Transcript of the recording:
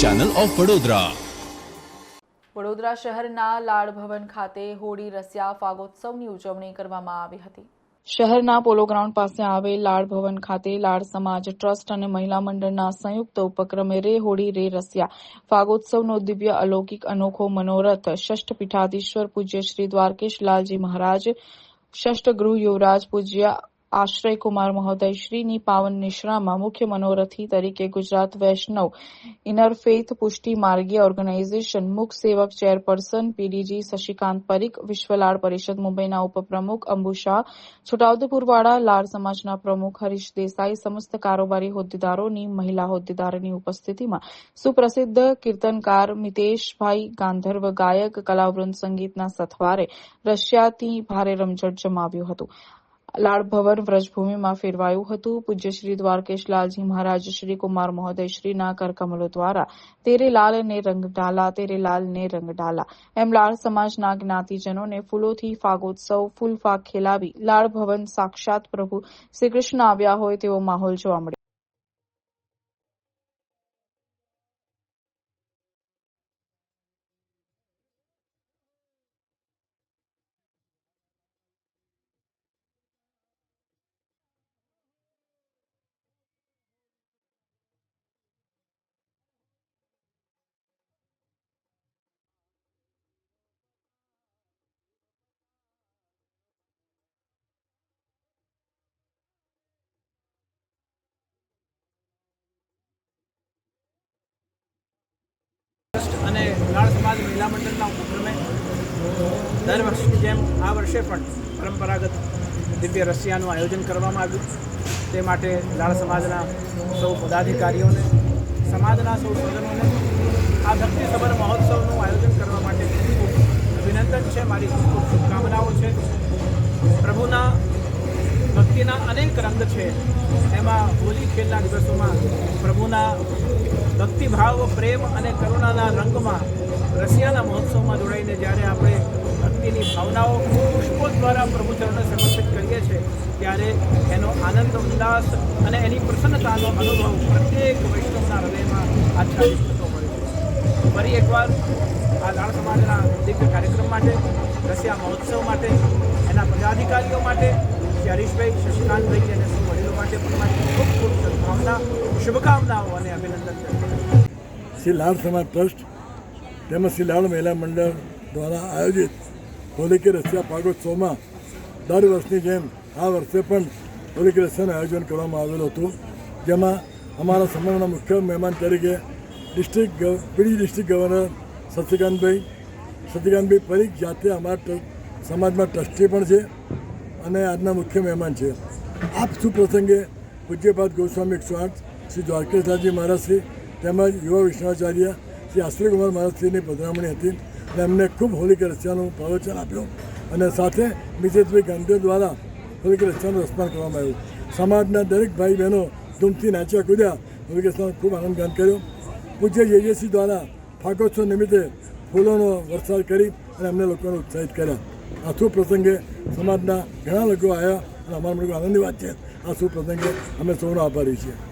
Channel of Vadodara Vadodara શહેરના લાડ ભવન ખાતે હોળી રસિયા ફાગોત્સવની ઉજવણી કરવામાં આવી હતી. શહેરના પોલો ગ્રાઉન્ડ પાસે આવેલ લાડ ભવન ખાતે લાડ સમાજ ટ્રસ્ટ અને મહિલા મંડળના સંયુક્ત ઉપક્રમે રે હોળી રે રસિયા. ફાગોત્સવનો દિવ્ય અલૌકિક અનોખો મનોરથ ષષ્ઠ પીઠાધીશ્વર પૂજ્ય શ્રી દ્વારકેશ લાલજી મહારાજ ષષ્ઠ ગૃહ યુવરાજ પૂજ્ય આશ્રય મહોદયશ્રીની મહોદય પાવન નિશ્રામાં મુખ્ય મનોરથી તરીકે ગુજરાત વૈષ્ણવ ઇનરફેથ પુષ્ટિ માર્ગીય ઓર્ગેનાઇઝેશન, મુખ સેવક ચેરપર્સન પીડીજી શશિકાંત પરીખ વિશ્વલાડ પરિષદ મુંબઈના ઉપપ્રમુખ અંબુ શાહ છોટાઉદેપુરવાડા લાડ સમાજના પ્રમુખ હરીશ દેસાઈ, સમસ્ત કારોબારી હોદ્દેદારોની, મહિલા હોદ્દેદારોની ઉપસ્થિતિમાં સુપ્રસિદ્ધ કીર્તનકાર મિતેશભાઈ ગાંધર્વ, ગાયક, કલાવૃંદ સંગીતના સથવારે રશિયાથી ભારે રમઝટ જમાવ્યું હતું. લાડ ભવન વ્રજભૂમિમાં ફેરવાયું હતું. પૂજ્ય શ્રી દ્વારકેશ લાલજી મહારાજ, શ્રી કુમાર મહોદય શ્રીના કરકમલો દ્વારા તેરે લાલ ને રંગ ડાલા તેરે લાલ ને રંગ ડાલા એમ લાળ સમાજના જ્ઞાતિજનોને ફૂલોથી ફાગોત્સવ, ફૂલ ફાગ ખેલાવી લાળ ભવન સાક્ષાત પ્રભુ શ્રી કૃષ્ણ આવ્યા હોય તેવો માહોલ જોવા મળ્યો. અને લાળ સમાજ મહિલા મંડળના ઉપક્રમે દર વર્ષની જેમ આ વર્ષે પણ પરંપરાગત દિવ્ય રસિયાનું આયોજન કરવામાં આવ્યું. તે માટે લાળ સમાજના સૌ પદાધિકારીઓને, સમાજના સૌ સ્વજનોને આ ભક્તિસભર મહોત્સવનું આયોજન કરવા માટે ખૂબ ખૂબ અભિનંદન છે મારી ખૂબ ખૂબ શુભકામનાઓ છે પ્રભુના ભક્તિના અનેક રંગ છે. એમાં હોલી ખેલના દિવસોમાં પ્રભુના ભક્તિભાવ, પ્રેમ અને કરુણાના રંગમાં રશિયાના મહોત્સવમાં જોડાઈને જ્યારે આપણે ભક્તિની ભાવનાઓ પુષ્પો દ્વારા પ્રભુચરણને સમર્પિત કરીએ છીએ, ત્યારે એનો આનંદ, ઉલ્લાસ અને એની પ્રસન્નતાનો અનુભવ પ્રત્યેક વૈષ્ણવના હૃદયમાં આચ્છાદિત થતો હોય છે. ફરી એકવાર આ લાળ સમાજના દિવ્ય કાર્યક્રમ માટે, રશિયા મહોત્સવ માટે, એના પદાધિકારીઓ માટે હરીશભાઈ, શશિકાંતભાઈ અને વડીલો માટે પણ મારી ખૂબ ખૂબ સદભાવના શુભકામનાઓ અને અભિનંદન શ્રી લાલ સમાજ ટ્રસ્ટ તેમજ શ્રી લાલ મહિલા મંડળ દ્વારા આયોજિત હોલી કે રસિયા પાગોત્સવમાં દર વર્ષની જેમ આ વર્ષે પણ હોલી કે રસિયાનું આયોજન કરવામાં આવેલું હતું. જેમાં અમારા સમાજના મુખ્ય મહેમાન તરીકે district PD district governor Shashikantbhai Shashikantbhai Parikh જાતે અમારા સમાજમાં ટ્રસ્ટી પણ છે. અને આજના મુખ્ય મહેમાન છે. આપ સુપ્રસંગે પૂજ્યપાદ ગોસ્વામી એકસો શ્રી દ્વારકેશદાસજી મહારાજશ્રી તેમજ યુવા વિષ્ણુઆચાર્ય શ્રી આશ્રયકુમાર મહારાજશ્રીની પધરામણી હતી. અને એમને ખૂબ હોલિક રસ્યાનું પ્રવચન આપ્યું. અને સાથે મિસેસભાઈ ગાંધીઓ દ્વારા હોલિક રસ્યાનું રસપાન કરવામાં આવ્યું. સમાજના દરેક ભાઈ બહેનો ધૂમથી નાચ્યા કૂદ્યા. હોલિક રચનાનો ખૂબ આનંદ ગાન કર્યો. પૂજ્ય યજ્ઞસિંહ દ્વારા ફાગોત્સવ નિમિત્તે ફૂલોનો વરસાદ કરી અને અમને લોકોને ઉત્સાહિત કર્યા. આ શુભ પ્રસંગે સમાજના ઘણા લોકો આવ્યા અને અમારા લોકો આનંદની વાત છે. આ શુભ પ્રસંગે અમે સૌનો આભારી છીએ.